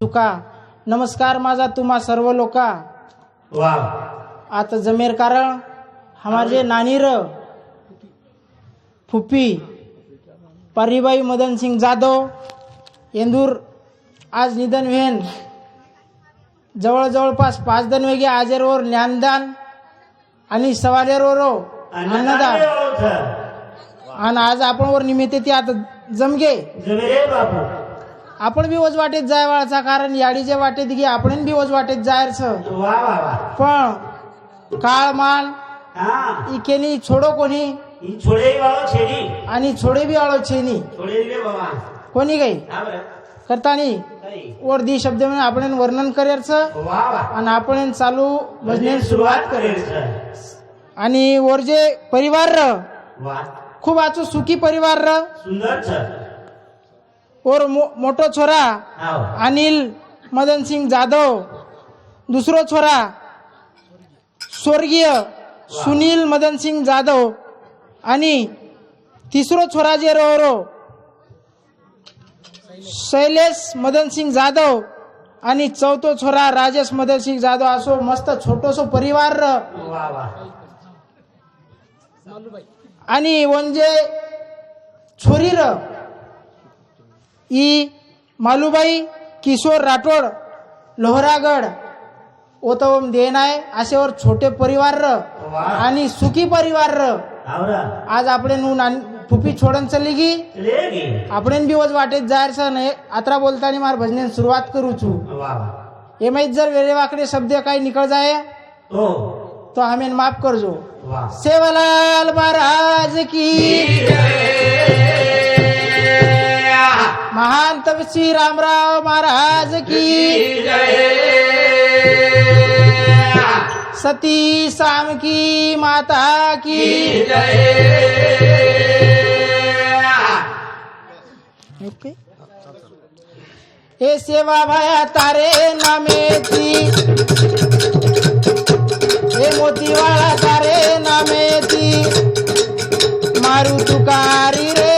तुका. नमस्कार माझा तुम्हा सर्व लोका. वा. आता जमेर कारण हमारे नानीर फुप्पी पारीबाई मदन सिंग जाधव येंदूर आज निधन व्हेन. जवळ जवळपास पाच दन वेगे आजेरवर ज्ञानदान आणि सवालेरवर अन्नदान. आणि आज आपण वर निमित्त ती आता जमगे आपण बी वज वाटेत जाय वाळचा कारण याडीच्या वाटेत गे आपण बी वज वाटेत जायच पण काळ हा. इकेनी छोडो कोणी? आणि छोडे बी आळो छेनी. कोणी काही हा करतानी. वर दी शब्द म्हणून आपण वर्णन करायचं आणि आपण चालू भजने सुरुवात करायचं आणि वर जे परिवार खूप आचो सुखी परिवार र सुंदर छ और मो- मोठो छोरा अनिल मदन सिंग जाधव दुसरो छोरा स्वर्गीय सुनील मदन सिंग जाधव आणि तिसरो छोरा जे रो रो शैलेश मदन सिंग जाधव आणि चौथो छोरा राजेश मदन सिंग जाधव असो मस्त छोटोसो परिवार आणि म्हणजे छोरी र ई मालूबाई किशोर राठोड लोहरागड ओतवम देन आहे असेवर छोटे परिवार आणि सुखी परिवार आज आपण फुफी छोडन चली गी. आपण वज वाटेत जायचं नाही. आत्रा बोलताना मार भजने सुरुवात करू छू माहीत जर वेळेवाकडे शब्द काही निकळ जाय हो. तो हमें माफ करजो. सेवालाल महाराज की महान तपसी रामराव महाराज की सती साम की माता की ओके। हे सेवा भाया तारे नामेची એ મોતી વાળા તારે નામેથી મારું તુકારી રે.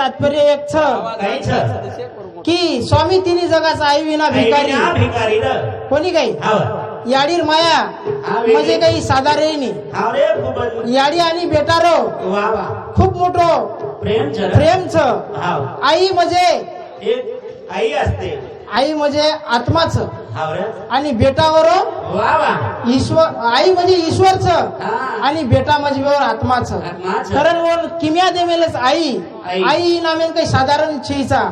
तात्पर्य एक छ. की स्वामी तिन्ही जगाचा आई विना भिकारी. कोणी काही? याडीर माया म्हणजे काही साधारण याडी आणि बेटारो. खूप मोठो. प्रेम छ. आई म्हणजे आई असते. आई म्हणजे आत्माच. आणि बेटावर ईश्वर आई म्हणजे ईश्वरच आणि बेटा म्हणजे आत्माच. कारण किम्या देमेलच आई. आई. नामेल काही साधारण छेचा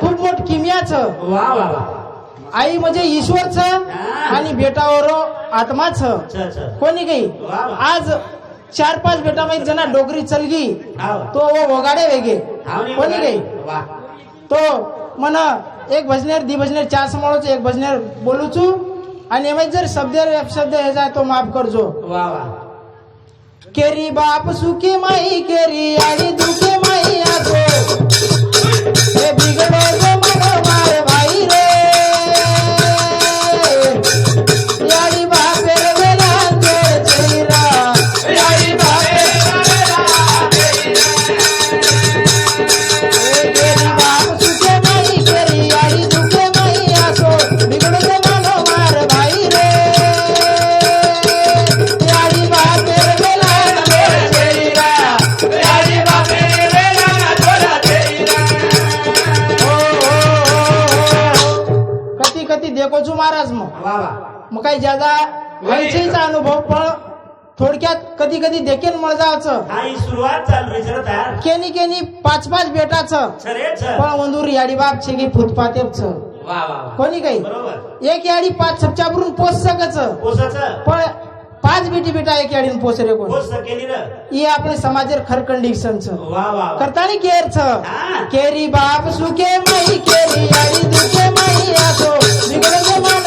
खूप मोठ किमियाच. आई म्हणजे ईश्वरच आणि बेटावर आत्माच. कोणी काही? आज चार पाच बेटा माहीत जना डोगरी चलगी. तो वो वगाडे वेगे. कोणी काही? तो म्हणा એક ભજનેર દી ભજનેર ચાર સંભાળો છું એક ભજનેર બોલું છું અને એમાં જર શબ્દ શબ્દ હે જાય તો માફ કરજો वा वा કેરી બાપ સુકે માઈ કેરી આડી દુકે માઈ આસો એ બિગડો थोडक्यात कधी कधी देखील मळजाचं आई सुरुवात केनी केनी पाच पाच बेटाच. पण वंदूर याडी बाप शेगी की वा कोणी काही? एक याडी पाच छपचापरून पोच सकच पण पाच बेटी बेटा एक याडीन पोच रे कोण? पोस आपण समाज ये समाजेर खर कंडिशनच वा करतानी केरी बाप सुखे माई केरी आई दुखे माई असो. बिगडले मन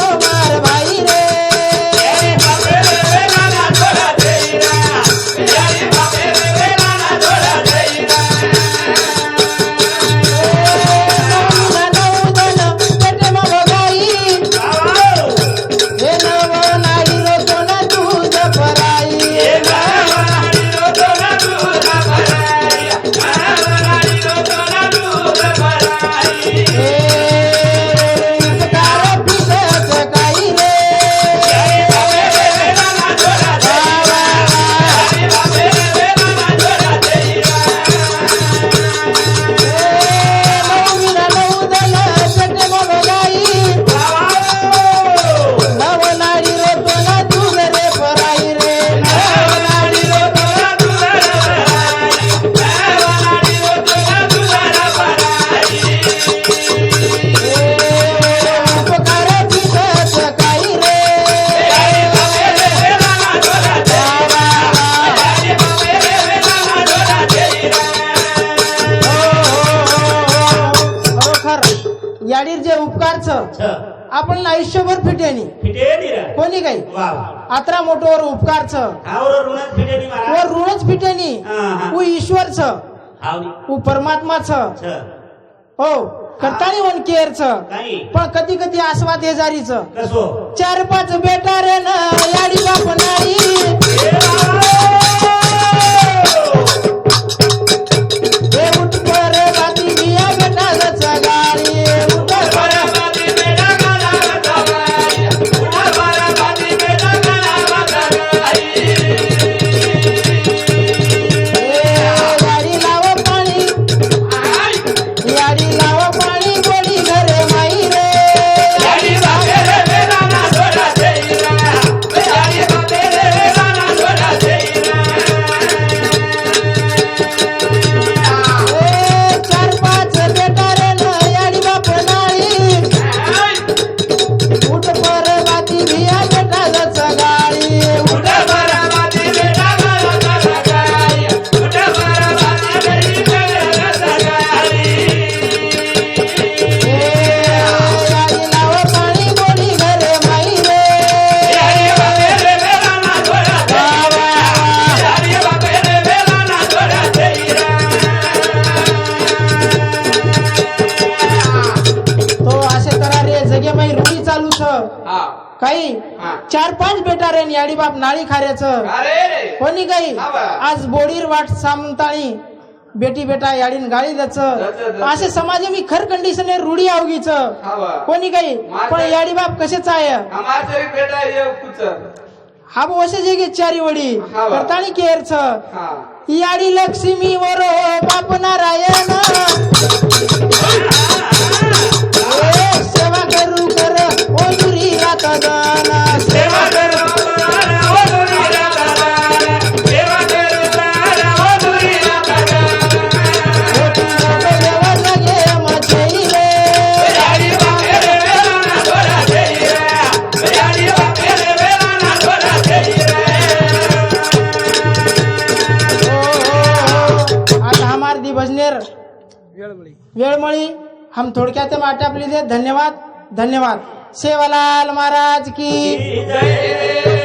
आत्रा मोठोवर उपकार छ हावर ऋणात फिटेली व महाराज ऋणच फिटेनी. उ ईश्वर छ उ परमात्मा छ. हो करतानी वन केअर छ पण कधी कधी आस्वाद हे जारीच कसो? चार पाच बेटा रे न याडी बाप काही? चार पाच बेटा रे याडी बाप नाळी खाऱ्याच. कोणी काही. आज बोडीर वाट सामताळी. बेटी बेटा याडीन गाळी दच असे समाज मी खर कंडिशन आहे रूढी अवघीच. हवा कोणी काही? पण याडी बाप कसेच आहे हा असे जे गे चारी वडी. केरच. हा. याडी लक्ष्मी वर बाप नारायण. हो, हो, हो. वेळमळी. हम थोडक्यात आटापली प्लीज धन्यवाद. धन्यवाद. सेवालाल महाराज की। जय